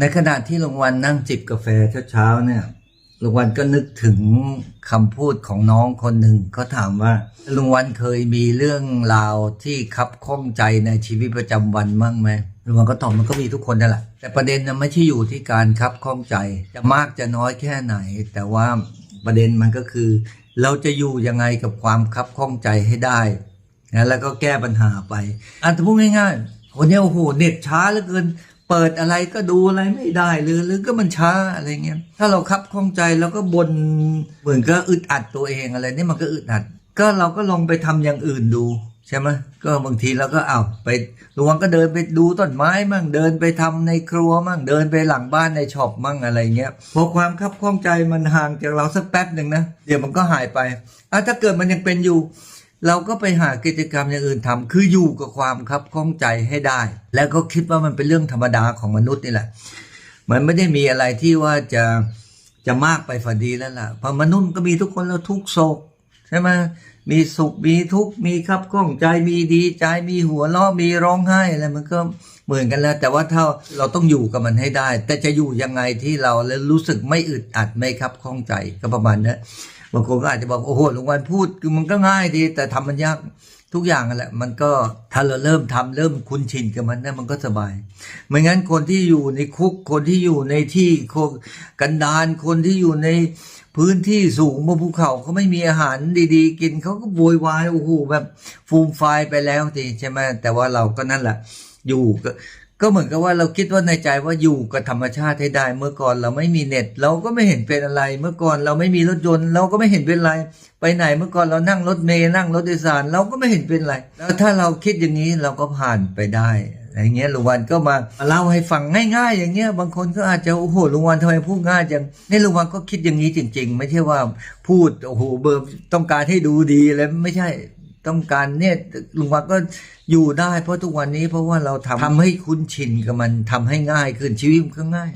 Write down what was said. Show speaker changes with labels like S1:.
S1: ในขณะที่ลุงวันนั่งจิบกาแฟเช้าๆเนี่ยลุงวันก็นึกถึงคำพูดของน้องคนหนึ่งเขาถามว่าลุงวันเคยมีเรื่องราวที่คับข้องใจในชีวิตประจำวันบ้างไหมลุงวันก็ตอบมันก็มีทุกคนนั่นแหละ แต่ประเด็นนะไม่ใช่อยู่ที่การคับข้องใจ จะมากจะน้อยแค่ไหน แต่ว่าประเด็นมันก็คือ เราจะอยู่ยังไงกับความคับข้องใจให้ได้นะแล้วก็แก้ปัญหาไปอันถ้าพูดง่ายๆวันนี้โอ้โหเน็ตช้าเหลือเกิน เปิดอะไรก็ดูอะไรไม่ได้หรือหรือก็มันช้าอะไรเงี้ยถ้าเราคับข้องใจแล้วก็บนเหมือนก็อึดอัดตัวเองอะไรนี่มันก็อึดอัด ก็เราก็ลองไปทำอย่างอื่นดูใช่ไหมก็บางทีเราก็เอาไปลวงก็เดินไปดูต้นไม้มั่งเดินไปทำในครัวมั่งเดินไปหลังบ้านในช็อปมั่งอะไรเงี้ยพอความคับข้องใจมันห่างจากเราสักแป๊บหนึ่งนะเดี๋ยวมันก็หายไปอะถ้าเกิดมันยังเป็นอยู่ เราก็ไปหากิจกรรมอย่างอื่นทำคืออยู่กับความคับข้องใจให้ได้ แล้วก็คิดว่ามันเป็นเรื่องธรรมดาของมนุษย์นี่แหละ มันไม่ได้มีอะไรที่ว่าจะจะมากไปฝันดีแล้วล่ะเพราะมนุษย์ก็มีทุกคนแล้วทุกโศกใช่ไหมมีสุขมีทุกข์มีคับข้องใจมีดีใจมีหัวเราะมีร้องไห้อะไรมันก็เหมือนกันแล้ว แต่ว่าถ้าเราต้องอยู่กับมันให้ได้ แต่จะอยู่ยังไงที่เราแล้วรู้สึกไม่อึดอัดไม่คับข้องใจก็ประมาณนั้น บางคนก็อาจจะบอกโอ้โหหลุงวันพูดคือมันก็ง่ายดี แต่ทำมันยากทุกอย่างกันแหละ มันก็ถ้าเราเริ่มทำเริ่มคุ้นชินกับมันเนี่ยมันก็สบายไม่งั้นคนที่อยู่ในคุกคนที่อยู่ในที่โคกันดารคนที่อยู่ในพื้นที่สูงบนภูเขาเขาไม่มีอาหารดีๆ กินเขาก็โวยวายโอ้โหแบบฟูมไฟไปแล้วทีใช่ไหมแต่ว่าเราก็นั่นแหละอยู่ ก็เหมือนกับว่าเราคิดว่าในใจว่าอยู่กับธรรมชาติให้ได้ เมื่อก่อนเราไม่มีเน็ต เราก็ไม่เห็นเป็นอะไร เมื่อก่อนเราไม่มีรถยนต์ เราก็ไม่เห็นเป็นไร ไปไหนเมื่อก่อนเรานั่งรถเมล์นั่งรถโดยสารเราก็ไม่เห็นเป็นไร แล้วถ้าเราคิดอย่างนี้เราก็ผ่านไปได้อะไรเงี้ยลุงวันก็มาเล่าให้ฟังง่าย ๆ อย่างเงี้ยบางคนก็อาจจะโอ้โหลุงวันทำไมพูดง่ายจังนี่ลุงวันก็คิดอย่างนี้จริง ๆ ไม่ใช่ว่าพูดโอ้โหเบอร์ต้องการให้ดูดีแล้วไม่ใช่ ต้องการเนี่ยลุงวังก็อยู่ได้ เพราะทุกวันนี้เพราะว่าเราทำทำให้คุ้นชินกับมันทำให้ง่ายขึ้นชีวิตมันก็ง่าย